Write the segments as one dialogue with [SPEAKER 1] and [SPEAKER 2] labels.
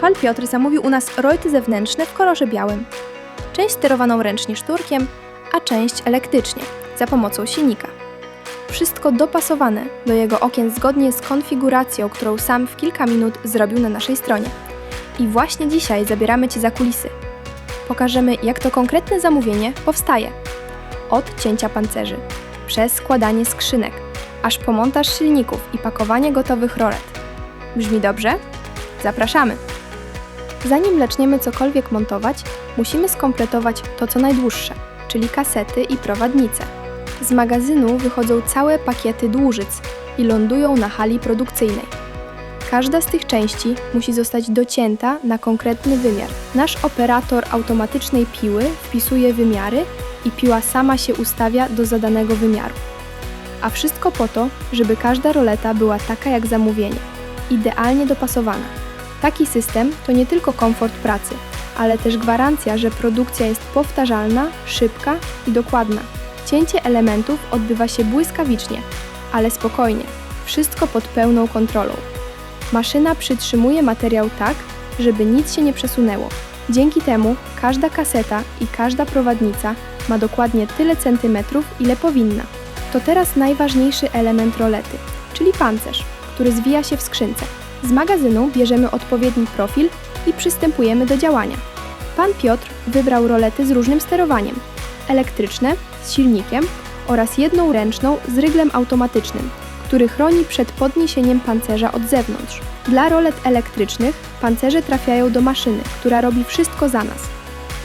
[SPEAKER 1] Pan Piotr zamówił u nas rojty zewnętrzne w kolorze białym. Część sterowaną ręcznie szturkiem, a część elektrycznie, za pomocą silnika. Wszystko dopasowane do jego okien zgodnie z konfiguracją, którą sam w kilka minut zrobił na naszej stronie. I właśnie dzisiaj zabieramy Cię za kulisy. Pokażemy, jak to konkretne zamówienie powstaje. Od cięcia pancerzy, przez składanie skrzynek, aż po montaż silników i pakowanie gotowych rolet. Brzmi dobrze? Zapraszamy! Zanim zaczniemy cokolwiek montować, musimy skompletować to co najdłuższe, czyli kasety i prowadnice. Z magazynu wychodzą całe pakiety dłużyc i lądują na hali produkcyjnej. Każda z tych części musi zostać docięta na konkretny wymiar. Nasz operator automatycznej piły wpisuje wymiary i piła sama się ustawia do zadanego wymiaru. A wszystko po to, żeby każda roleta była taka jak zamówienie, idealnie dopasowana. Taki system to nie tylko komfort pracy, ale też gwarancja, że produkcja jest powtarzalna, szybka i dokładna. Cięcie elementów odbywa się błyskawicznie, ale spokojnie, wszystko pod pełną kontrolą. Maszyna przytrzymuje materiał tak, żeby nic się nie przesunęło. Dzięki temu każda kaseta i każda prowadnica ma dokładnie tyle centymetrów, ile powinna. To teraz najważniejszy element rolety, czyli pancerz, który zwija się w skrzynce. Z magazynu bierzemy odpowiedni profil i przystępujemy do działania. Pan Piotr wybrał rolety z różnym sterowaniem: elektryczne z silnikiem oraz jedną ręczną z ryglem automatycznym, który chroni przed podniesieniem pancerza od zewnątrz. Dla rolet elektrycznych pancerze trafiają do maszyny, która robi wszystko za nas.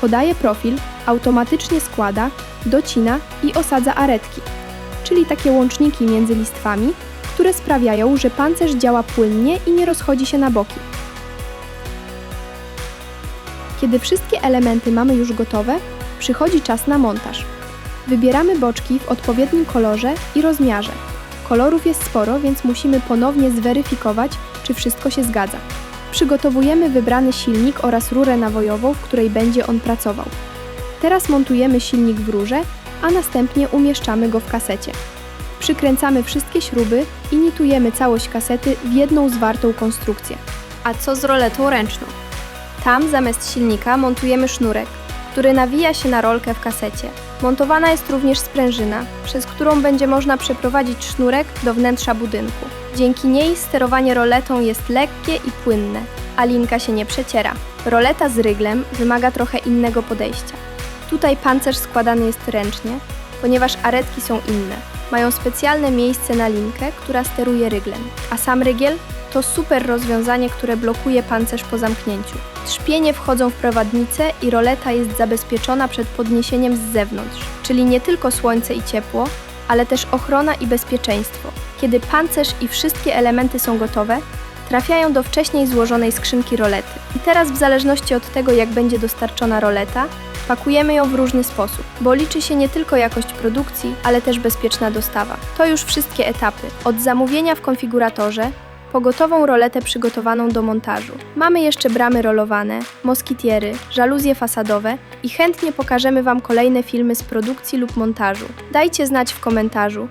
[SPEAKER 1] Podaje profil, automatycznie składa, docina i osadza aretki, czyli takie łączniki między listwami, które sprawiają, że pancerz działa płynnie i nie rozchodzi się na boki. Kiedy wszystkie elementy mamy już gotowe, przychodzi czas na montaż. Wybieramy boczki w odpowiednim kolorze i rozmiarze. Kolorów jest sporo, więc musimy ponownie zweryfikować, czy wszystko się zgadza. Przygotowujemy wybrany silnik oraz rurę nawojową, w której będzie on pracował. Teraz montujemy silnik w rurze, a następnie umieszczamy go w kasecie. Przykręcamy wszystkie śruby i nitujemy całość kasety w jedną zwartą konstrukcję. A co z roletą ręczną? Tam zamiast silnika montujemy sznurek, który nawija się na rolkę w kasecie. Montowana jest również sprężyna, przez którą będzie można przeprowadzić sznurek do wnętrza budynku. Dzięki niej sterowanie roletą jest lekkie i płynne, a linka się nie przeciera. Roleta z ryglem wymaga trochę innego podejścia. Tutaj pancerz składany jest ręcznie, ponieważ aretki są inne. Mają specjalne miejsce na linkę, która steruje ryglem, a sam rygiel to super rozwiązanie, które blokuje pancerz po zamknięciu. Trzpienie wchodzą w prowadnicę i roleta jest zabezpieczona przed podniesieniem z zewnątrz, czyli nie tylko słońce i ciepło, ale też ochrona i bezpieczeństwo. Kiedy pancerz i wszystkie elementy są gotowe, trafiają do wcześniej złożonej skrzynki rolety. I teraz w zależności od tego, jak będzie dostarczona roleta, pakujemy ją w różny sposób, bo liczy się nie tylko jakość produkcji, ale też bezpieczna dostawa. To już wszystkie etapy. Od zamówienia w konfiguratorze, po gotową roletę przygotowaną do montażu. Mamy jeszcze bramy rolowane, moskitiery, żaluzje fasadowe i chętnie pokażemy Wam kolejne filmy z produkcji lub montażu. Dajcie znać w komentarzu,